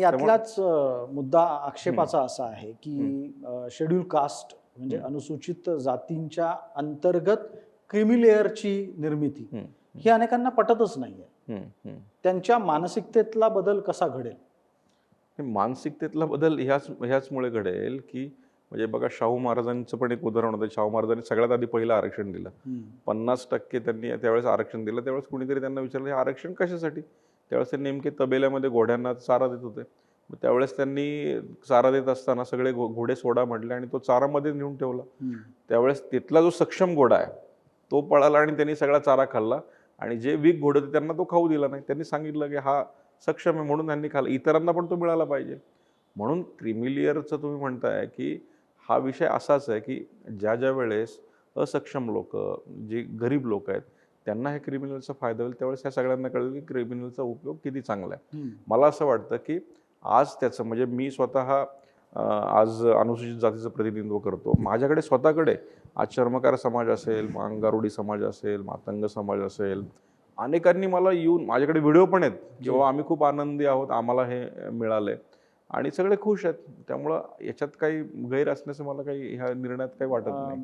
यातलाच मुद्दा आक्षेपाचा असा आहे की शेड्यूल कास्ट म्हणजे. अनुसूचित जातींच्या अंतर्गत क्रिमी लेअरची निर्मिती. ही अनेकांना पटतच नाहीये. त्यांच्या मानसिकतेतला बदल कसा घडेल? मानसिकतेतला बदल ह्याच ह्याचमुळे घडेल की म्हणजे बघा शाहू महाराजांचं पण एक उदाहरण होतं. शाहू महाराजांनी सगळ्यात आधी पहिलं आरक्षण दिलं. पन्नास टक्के त्यांनी त्यावेळेस आरक्षण दिलं. त्यावेळेस कुणीतरी त्यांना विचारलं हे आरक्षण कशासाठी? त्यावेळेस ते नेमके तबेल्यामध्ये घोड्यांना चारा देत होते. मग त्यावेळेस त्यांनी चारा देत असताना सगळे घो- घोडे सोडा म्हटले आणि तो चारामध्ये नेऊन ठेवला. त्यावेळेस तिथला जो सक्षम घोडा आहे तो पळाला आणि त्यांनी सगळा चारा खाल्ला. आणि जे वीक घोडे होते त्यांना तो खाऊ दिला नाही. त्यांनी सांगितलं की हा सक्षम आहे म्हणून त्यांनी खाल्ला. इतरांना पण तो मिळाला पाहिजे. म्हणून क्रिमिलियरचं तुम्ही म्हणताय की हा विषय असाच आहे की ज्या ज्या वेळेस असक्षम लोक जे गरीब लोक आहेत त्यांना हे क्रिमिनलचा फायदा होईल त्यावेळेस ह्या सगळ्यांना कळेल की क्रिमिनलचा उपयोग किती चांगला आहे. मला असं वाटतं की आज त्याचं म्हणजे मी स्वतः आज अनुसूचित जातीचं प्रतिनिधित्व करतो. माझ्याकडे स्वतःकडे आज चर्मकार समाज असेल अंगारुडी समाज असेल मातंग समाज असेल अनेकांनी मला येऊन माझ्याकडे व्हिडिओ पण आहेत बाबा आम्ही खूप आनंदी आहोत आम्हाला हे मिळालंय आणि सगळे खुश आहेत. त्यामुळं याच्यात काही गैर असण्याचं मला काही ह्या निर्णयात काही वाटत नाही.